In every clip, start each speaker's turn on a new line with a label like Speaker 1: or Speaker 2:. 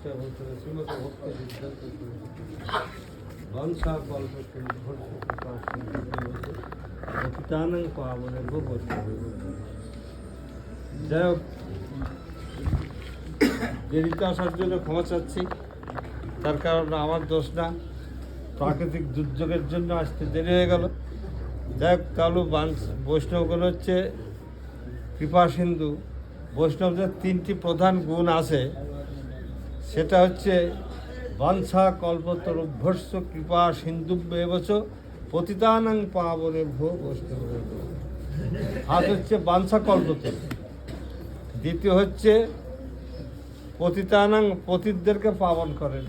Speaker 1: প্রতিষ্ঠা বছরে শ্রীমত ভক্ত সিদ্ধান্ত বংশা কল্প অতীতানং পাবনের যাই হোক, দেরিতে আসার জন্য ক্ষমা চাচ্ছি। তার কারণ আমার দোষ না। প্রাকৃতিক দুর্যোগের জন্য আসতে দেরি হয়ে গেল। যাই হোক তাহলে বৈষ্ণবগণ হচ্ছে কৃপা সিন্ধু। বৈষ্ণবদের তিনটি প্রধান গুণ আছে। সেটা হচ্ছে বাঞ্ছা কল্পতরুভ্যস্য কৃপা সিন্ধুব্য এবচ পতিতানাং পাবনে ভো বৈষ্ণব হাত হচ্ছে বাঞ্ছা কল্পতরু। দ্বিতীয় হচ্ছে পতিতানাং পতিতদেরকে পাবন করেন।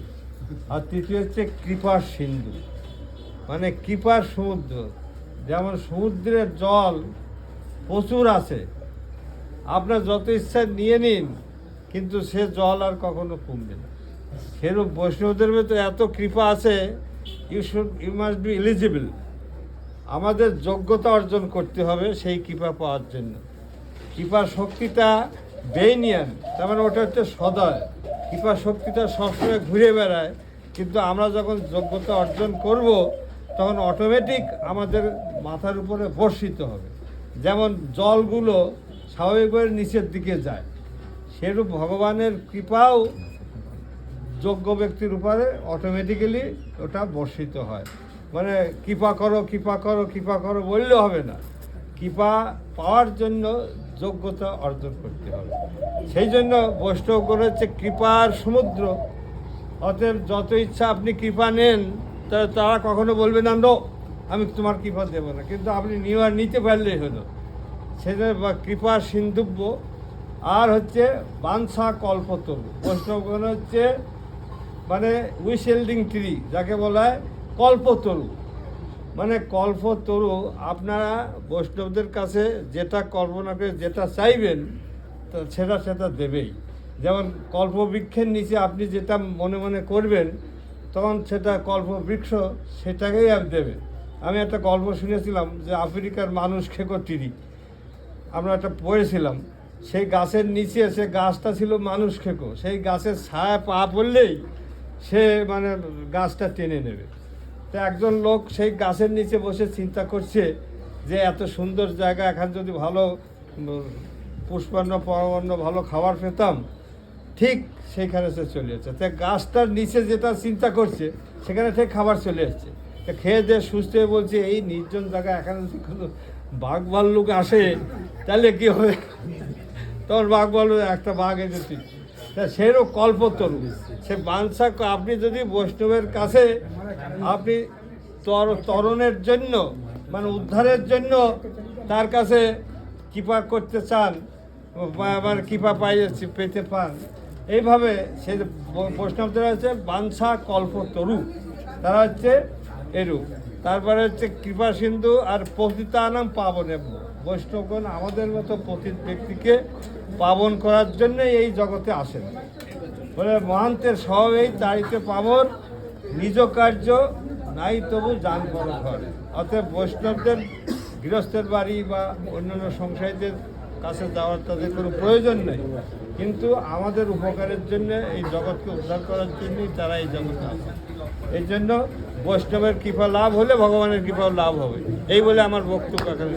Speaker 1: আর তৃতীয় হচ্ছে কৃপার সিন্ধু। মানে কৃপার সমুদ্র। যেমন সমুদ্রের জল প্রচুর আছে। আপনার যত ইচ্ছা নিয়ে নিন। কিন্তু সে জল আর কখনো কমবে না। সেরূপ বৈষ্ণবদের ভেতর এত কৃপা আছে you should you must be eligible আমাদের যোগ্যতা অর্জন করতে হবে সেই কৃপা পাওয়ার জন্য। কৃপার শক্তিটা বেইনিয়ান তার মানে ওটা হচ্ছে সদয়। কৃপা শক্তিটা সবসময় ঘুরে বেড়ায়, কিন্তু আমরা যখন যোগ্যতা অর্জন করব, তখন অটোমেটিক আমাদের মাথার উপরে বর্ষিত হবে। যেমন জলগুলো স্বাভাবিকভাবে নিচের দিকে যায়। সেরূপ ভগবানের কৃপাও যোগ্য ব্যক্তির উপরে অটোমেটিক্যালি ওটা বর্ষিত হয়। মানে কৃপা করো কৃপা করো কৃপা করো বললেও হবে না। কৃপা পাওয়ার জন্য যোগ্যতা অর্জন করতে হবে। সেই জন্য বৈষ্ণবগণ হচ্ছে কৃপার সমুদ্র। অতএব যত ইচ্ছা আপনি কৃপা নেন, তা তারা কখনো বলবে না, নো, আমি তোমার কৃপা দেবো না। কিন্তু আপনি নেওয়ার নিতে পারলেই হলো। সেটা বা কৃপা সিন্ধুব্য আর হচ্ছে বানসা কল্পতরু। বৈষ্ণবগণ হচ্ছে মানে উইশেল্ডিং ট্রি, যাকে বলা হয় কল্পতরু। মানে কল্পতরু, আপনারা বৈষ্ণবদের কাছে যেটা কল্পনা করে যেটা চাইবেন, তা সেটা সেটা দেবেই। যেমন কল্পবৃক্ষের নিচে আপনি যেটা মনে মনে করবেন, তখন সেটা কল্পবৃক্ষ সেটাকেই আর দেবে। আমি একটা গল্প শুনেছিলাম যে আফ্রিকার মানুষ খেকো টিরি। আমরা একটা পড়েছিলাম। সেই গাছের নিচে সে গাছটা ছিল মানুষ খেকো। সেই গাছের ছায়া পা পড়লেই সে মানে গাছটা টেনে নেবে। তো একজন লোক সেই গাছের নিচে বসে চিন্তা করছে যে এত সুন্দর জায়গা, এখানে যদি ভালো পুষ্পান্ন পরাবন্ন ভালো খাবার পেতাম, ঠিক সেইখানে সে চলে যাচ্ছে। তো গাছটার নিচে যেটা চিন্তা করছে, সেখানে ঠিক খাবার চলে এসছে তা খেয়ে দিয়ে সুস্থ হয়ে বলছে, এই নির্জন জায়গা এখানে বাঘ ভাল্লুক আসে, তাহলে কী হবে? তখন বাঘ বলবে একটা বাঘ এনেছি। তা সেরও কল্পতরু। সে বাঞ্ছা আপনি যদি বৈষ্ণবের কাছে আপনি তর, তরণের জন্য মানে উদ্ধারের জন্য তার কাছে কৃপা করতে চান আবার কৃপা পাই পেতে পান, এইভাবে সে বৈষ্ণবদের হচ্ছে বাঞ্ছা কল্পতরু। তারা হচ্ছে এরূপ। তারপরে হচ্ছে কৃপা সিন্ধু আর পতিতানাম পাবনে বৈষ্ণবগণ আমাদের মতো পতিত ব্যক্তিকে পাবন করার জন্য এই জগতে আসেন। বলে মহান্তের স্বভাবেই তাড়িতে পাবন, নিজ কার্য নাই তবু যান বড় ঘর। অতএব বৈষ্ণবদের, গৃহস্থের বাড়ি বা অন্যান্য সংসারীদের কাছে যাওয়ার তাদের কোনো প্রয়োজন নেই। কিন্তু আমাদের উপকারের জন্য, এই জগৎকে উদ্ধার করার জন্যই তারা এই জগতে আসে এই জন্য বৈষ্ণবের কৃপা লাভ হলে ভগবানের কৃপাও লাভ হবে। এই বলে আমার বক্তব্য এখানে।